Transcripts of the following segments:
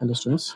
Hello students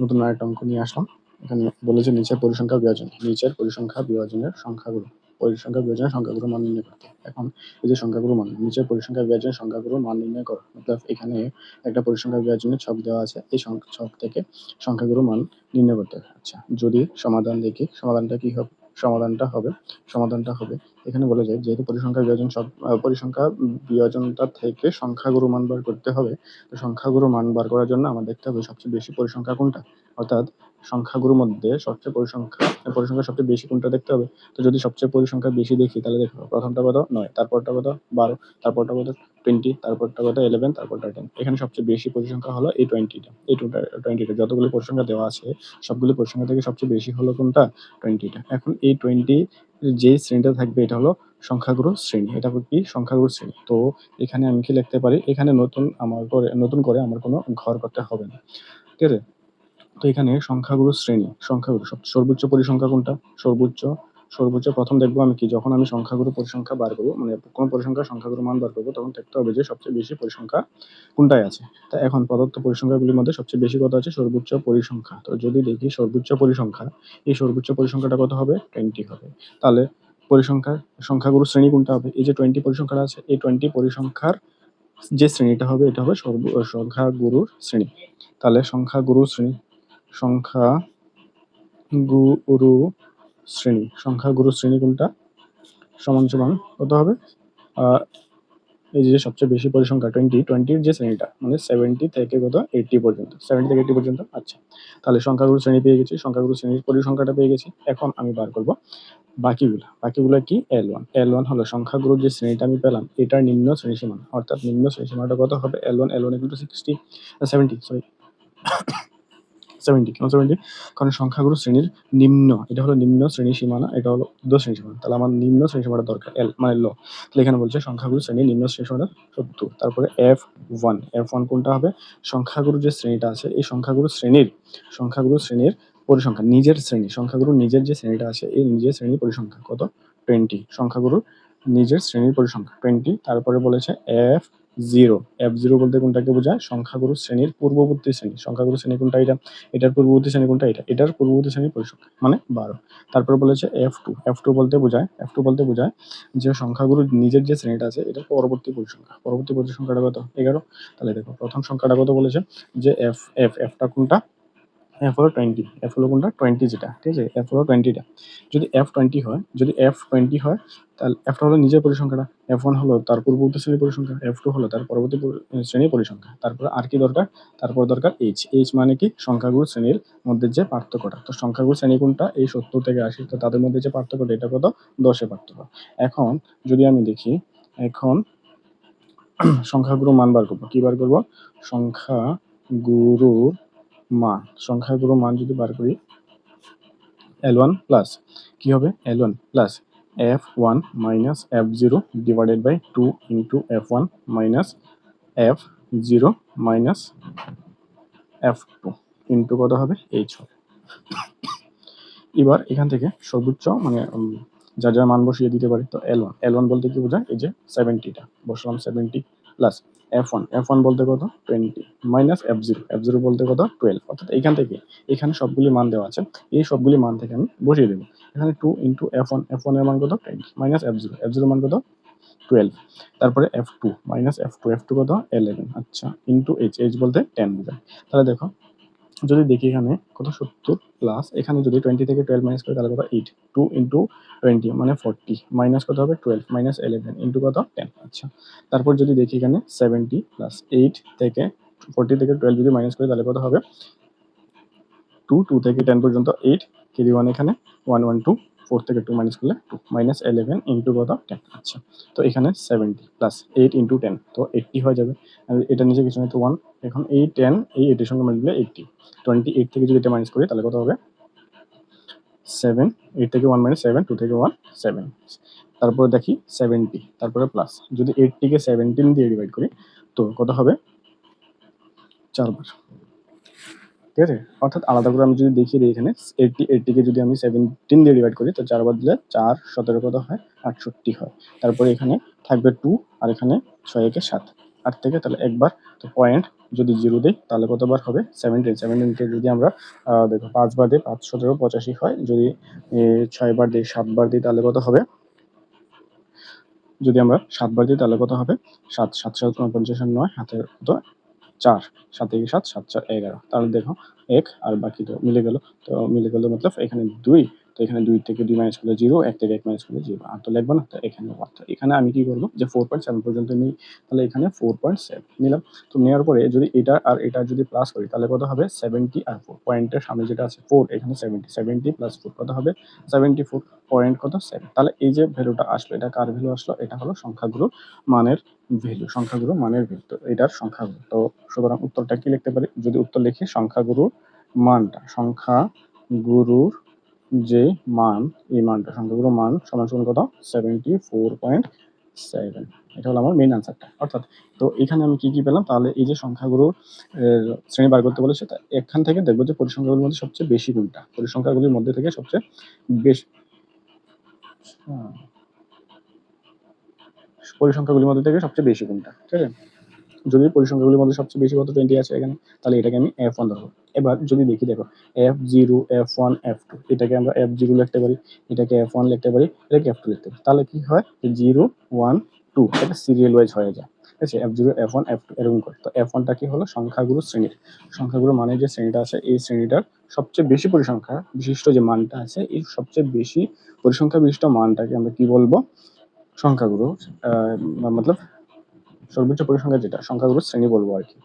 নতুন আরেকটা অঙ্ক নিয়ে আসলাম। এখানে বলেছে নিচের পরিসংখ্যা বিভাজন। নিচের পরিসংখ্যা বিভাজনের সংখ্যাগুলো। পরিসংখ্যা বিভাজনের সংখ্যাগুলো মান নির্ণয় করতে। এখন এই যে সংখ্যাগুলো মান, নিচের পরিসংখ্যা বিভাজনের সংখ্যাগুলো মান নির্ণয় করো। মতলব এখানে একটা পরিসংখ্যা বিভাজনের ছক দেওয়া আছে। এই ছক থেকে সংখ্যাগুলো মান নির্ণয় করতে হবে। আচ্ছা যদি সমাধান দেখি, সমাধানটা কি হবে? সমাধানটা হবে সমাধানটা হবে। এখানে বলা যায়, যেহেতু পরিসংখ্যা বিভাজন সব পরিসংখ্যা বিভাজনটা থেকে সংখ্যাগুরু মান বার করতে হবে। তো সংখ্যাগুরু মান বার করার জন্য আমার দেখতে হবে সবচেয়ে বেশি পরিসংখ্যা কোনটা? অর্থাৎ সংখ্যাগুরুর মধ্যে সবচেয়ে পরিসংখ্যা পরিসংখ্যা সবচেয়ে বেশি কোনটা দেখতে হবে? তো যদি সবচেয়ে পরিসংখ্যা বেশি দেখি, তাহলে দেখো, প্রথমটা কত নয়, তারপরটা কত বারো, তারপরটা কত টোয়েন্টি তারপরটা কত ইলেভেন তারপরটা টেন এখানে সবচেয়ে বেশি পরিসংখ্যা হলো এই টোয়েন্টিটা এই টোয়েন্টিটা যতগুলো পরিসংখ্যা দেওয়া আছে, সবগুলো পরিসংখ্যা থেকে সবচেয়ে বেশি হলো কোনটা? টোয়েন্টিটা এখন এই টোয়েন্টি যে শ্রেণীটা থাকবে, এটা হলো সংখ্যাগুরু শ্রেণি, এটা কি সংখ্যাগুরু শ্রেণি? তো এখানে আমি কি লিখতে পারি? এখানে নতুন আমার করে, নতুন করে আমার কোনো ঘর করতে হবে না। ঠিক আছে? তো এখানে সংখ্যাগুরু শ্রেণি। সংখ্যাগুরু সব, সর্বোচ্চ পরিসংখ্যা কোনটা? সর্বোচ্চ সর্বোচ্চ প্রথম দেখব আমি কি, যখন আমি সংখ্যাগুরু পরিসংখ্যা বার করব মানে কোনো পরিসংখ্যা সংখ্যাগুরু মান বার করব, তখন দেখতে হবে যে সবচেয়ে বেশি পরিসংখ্যা কোনটায় আছে। তা এখন প্রদত্ত পরিসংখ্যাগুলির মধ্যে সবচেয়ে বেশি কত আছে? সর্বোচ্চ পরিসংখ্যা। তো যদি দেখি সর্বোচ্চ পরিসংখ্যা, এই সর্বোচ্চ পরিসংখ্যাটা কত হবে? টোয়েন্টি হবে। তাহলে পরিসংখ্যা সংখ্যাগুরু শ্রেণি কোনটা হবে? এই যে টোয়েন্টি পরিসংখ্যাটা আছে, এই টোয়েন্টি পরিসংখ্যার যে শ্রেণীটা হবে, এটা হবে সর্ব, সংখ্যাগুরুর শ্রেণি। তাহলে সংখ্যাগুরু শ্রেণি সংখ্যা গুরু শ্রেণি। সংখ্যাগুরু শ্রেণি কোনটা? সমান সমান কত হবে? এই যে সবচেয়ে বেশি পরিসংখ্যা টোয়েন্টি টোয়েন্টির যে শ্রেণীটা মানে সেভেন্টি থেকে কত? এইটটি পর্যন্ত। সেভেন্টি থেকে এইটটি পর্যন্ত? আচ্ছা। তাহলে সংখ্যাগুরু শ্রেণি পেয়ে গেছি সংখ্যাগুরু শ্রেণির পরিসংখ্যাটা পেয়ে গেছি। এখন আমি বার করব। বাকিগুলো। বাকিগুলো কি? এল ওয়ান এল ওয়ান হলো সংখ্যাগুরুর যে শ্রেণীটা আমি পেলাম, এটার নিম্ন শ্রেণীসীমা। অর্থাৎ নিম্ন শ্রেণীসীমাটা কত হবে? L one L one sixty seventy sorry seventy কেন সেভেন্টি কারণ সংখ্যাগুরু শ্রেণির নিম্ন, এটা হলো নিম্ন শ্রেণি সীমানা, এটা হলো উর্ধ্ব শ্রেণি সীমানা। তাহলে আমার নিম্ন শ্রেণি সীমাটা দরকার এল মানে ল তাহলে এখানে বলছে সংখ্যাগুরু শ্রেণির নিম্ন শ্রেণি সীমাটা সত্তর, তারপরে এফ ওয়ান এফ ওয়ান কোনটা হবে? সংখ্যাগুরু যে শ্রেণীটা আছে, এই সংখ্যাগুরু শ্রেণির সংখ্যাগুরু শ্রেণির পরিসংখ্যা নিজের শ্রেণি, সংখ্যাগুরু নিজের যে শ্রেণীটা আছে, এই নিজের শ্রেণির পরিসংখ্যা কত? টোয়েন্টি সংখ্যাগুরুর নিজের শ্রেণির পরিসংখ্যা টোয়েন্টি তারপরে বলেছে এফ জিরো। এফ জিরো বলতে কোনটাকে বোঝায়? সংখ্যাগুরু শ্রেণির পূর্ববর্তী শ্রেণি। সংখ্যাগুরু শ্রেণি কোনটা এটা? এটার পূর্ববর্তী শ্রেণি কোনটা এটা? এটার পূর্ববর্তী শ্রেণির পরিসংখ্যা মানে বারো। তারপর বলেছে এফ টু এফ টু বলতে বোঝায় এফ টু বলতে বোঝায় যে সংখ্যাগুরু নিজের যে শ্রেণীটা আছে এটার পরবর্তী পরিসংখ্যা। পরবর্তী পরিসংখ্যাটা কত? এগারো। তাহলে দেখো, প্রথম সংখ্যাটা কত বলেছে? যে এফ এফ এফটা কোনটা? এফ হলো টোয়েন্টি এফ হলো কোনটা? টোয়েন্টি যেটা, ঠিক আছে? এফ হলো টোয়েন্টিটা যদি এফ টোয়েন্টি হয়, যদি এফ টোয়েন্টি হয়, তাহলে এফটা হলো নিজের পরিসংখ্যাটা এফ ওয়ান হলো তার পূর্ববর্তী শ্রেণির পরিসংখ্যা। এফ টু হলো তার পরবর্তী পরি- শ্রেণির পরিসংখ্যা। তারপরে আর কি দরকার? তারপর দরকার এইচ এইচ মানে কি? সংখ্যাগুরু শ্রেণির মধ্যে যে পার্থক্যটা। তো সংখ্যাগুরু শ্রেণি কোনটা? এই সত্তর থেকে আশি। তো তাদের মধ্যে যে পার্থক্যটা এটা কত? দশে পার্থক্য। এখন যদি আমি দেখি, এখন সংখ্যাগুরু মান বার করব। কি বার করব? সংখ্যা গুরুর মান, সংখ্যাগুরু মান যদি বার করি এল ওয়ান প্লাস কী হবে? L one plus F one minus F zero divided by two into F one minus F zero minus F two into কত হবে? এইচ হবে। এবার এখান থেকে সর্বোচ্চ মানে যা যা মান বসিয়ে দিতে পারি, তো এল ওয়ান এল ওয়ান বলতে কি বোঝায়? এই যে সেভেন্টিটা বসলাম seventy plus F one F one বলতে কত? Twenty minus F zero F zero বলতে কত? টুয়েলভ অর্থাৎ এখান থেকে এখানে সবগুলি মান দেওয়া আছে। এই সবগুলি মান থেকে আমি বসিয়ে দেবো। এখানে two into F one F ওয়ানের মান কত? Twenty minus F zero F zero মান কত? টুয়েলভ তারপরে F two minus F two F two কত? ইলেভেন আচ্ছা ইন্টু এইচ এইচ বলতে টেন বোঝায়। তাহলে দেখো যদি দেখি এখানে, কত সত্তর প্লাস এখানে যদি টোয়েন্টি থেকে টুয়েলভ মাইনাস করে, তাহলে কত? এইট টু ইন্টু টোয়েন্টি মানে ফোরটি মাইনাস কত হবে? টুয়েলভ মাইনাস ইলেভেন ইন্টু কত? টেন আচ্ছা। তারপর যদি দেখি এখানে সেভেন্টি প্লাস এইট থেকে ফোরটি থেকে টুয়েলভ যদি মাইনাস করে, তাহলে কত হবে? টু টু থেকে টেন পর্যন্ত এইট কেরি ওয়ান এখানে ওয়ান ওয়ান টু ফোর থেকে টু মাইনাস করলে টু মাইনাস ইলেভেন ইন্টু কত? টেন আচ্ছা। তো এখানে seventy plus eight into ten তো এইটটি হয়ে যাবে। এটা নিচে কিছু নেই, তো ওয়ান এখন এই টেন এই এইটের সঙ্গে মিললে এইটটি টোয়েন্টি এইট থেকে যদি এটা মাইনাস করি, তাহলে কত হবে? সেভেন এইট থেকে ওয়ান মাইনাস সেভেন টু থেকে ওয়ান সেভেন তারপরে দেখি সেভেন্টি তারপরে প্লাস যদি এইটটিকে সেভেন্টিন দিয়ে ডিভাইড করি, তো কত হবে? চারবার। ঠিক আছে? অর্থাৎ আলাদা করে আমি যদি দেখি এখানে এইটটি এইটটিকে যদি আমি সেভেন্টিন দিয়ে ডিভাইড করি, তো চারবার দিলে চার, সতেরো কত হয়? আটষট্টি হয়। তারপরে এখানে থাকবে টু আর এখানে ছয় একে সাত। আট থেকে তাহলে একবার, তো পয়েন্ট যদি জিরো দিই, তাহলে কতবার হবে? সেভেন্টিন সেভেন্টিনকে যদি আমরা দেখো পাঁচবার দিই পাঁচ, সতেরো, পঁচাশি হয়। যদি ছয়বার দিই সাতবার দিই, তাহলে কত হবে? যদি আমরা সাতবার দিই, তাহলে কত হবে? সাত সাত সাত, উনপঞ্চাশ আর নয় হাতে কত চার, সাত থেকে সাত সাত, চার, এগারো। তাহলে দেখো এক আর বাকি তো মিলে গেল। তো মিলে গেল মতলব এখানে দুই। তো এখানে দুই থেকে দুই মাইনাস করলে জিরো এক থেকে এক মাইনাস করলে জিরো আর তো লিখব না, তো এখানে। তো এখানে আমি কি করব? যে ফোর পয়েন্ট সেভেন পর্যন্ত নিই, তাহলে এখানে ফোর পয়েন্ট সেভেন নিলাম। তো নেওয়ার পরে যদি এটা আর এটা যদি প্লাস করি, তাহলে কত হবে? সেভেন্টি আর ফোর পয়েন্টের সামনে যেটা আছে ফোর এখানে সেভেন্টি সেভেন্টি প্লাস ফোর কত হবে? সেভেন্টি ফোর পয়েন্ট কত? সেভেন তাহলে এই যে ভ্যালুটা আসলো, এটা কার ভ্যালু আসলো? এটা হলো সংখ্যাগুলো মানের ভ্যালু সংখ্যাগুলো মানের ভ্যালু। তো এটার সংখ্যাগুলো। তো সুতরাং উত্তরটা কি লিখতে পারি? যদি উত্তর লিখি, সংখ্যাগুরুর মানটা সংখ্যা গুরুর যে মান এই মানটা সংখ্যাগুরুর মান সমান সমান কত? সেভেন্টি ফোর পয়েন্ট সেভেন এটা হলো আমার মেইন আনসারটা অর্থাৎ, তো এখানে আমি কি কি পেলাম? তাহলে এই যে সংখ্যাগুরুর এর শ্রেণি বার করতে বলেছে, তা এখান থেকে দেখব যে পরিসংখ্যাগুলির মধ্যে সবচেয়ে বেশি কোনটা? পরিসংখ্যাগুলির মধ্যে থেকে সবচেয়ে বেশি হ্যাঁ। পরিসংখ্যাগুলির মধ্যে থেকে সবচেয়ে বেশি কোনটা? ঠিক আছে? যদি পরিসংখ্যাগুলির মধ্যে সবচেয়ে বেশি কত টোয়েন্টি আছে এখানে? তাহলে এটাকে আমি এফ ওয়ান ধরবো। এবার যদি দেখি, দেখো F zero F one F two এটাকে আমরা এফ জিরো লিখতে পারি, এটাকে এফ ওয়ান লিখতে পারি, এটাকে এফ টু লিখতে পারি। তাহলে কি হয়? জিরো ওয়ান টু এটা সিরিয়াল ওয়াইজ হয়ে যায়। ঠিক আছে? F zero F one F two এরকম করে। তো এফ ওয়ানটা কি হলো? সংখ্যাগুরু শ্রেণির। সংখ্যাগুরু মানে যে শ্রেণীটা আছে, এই শ্রেণীটার সবচেয়ে বেশি পরিসংখ্যা বিশিষ্ট যে মানটা আছে এই সবচেয়ে বেশি পরিসংখ্যা বিশিষ্ট মানটাকে আমরা কি বলব? সংখ্যাগুরু মতলব সর্বোচ্চ পরিসংখ্যা যেটা সংখ্যাগুলো শ্রেণি বলব আর কি।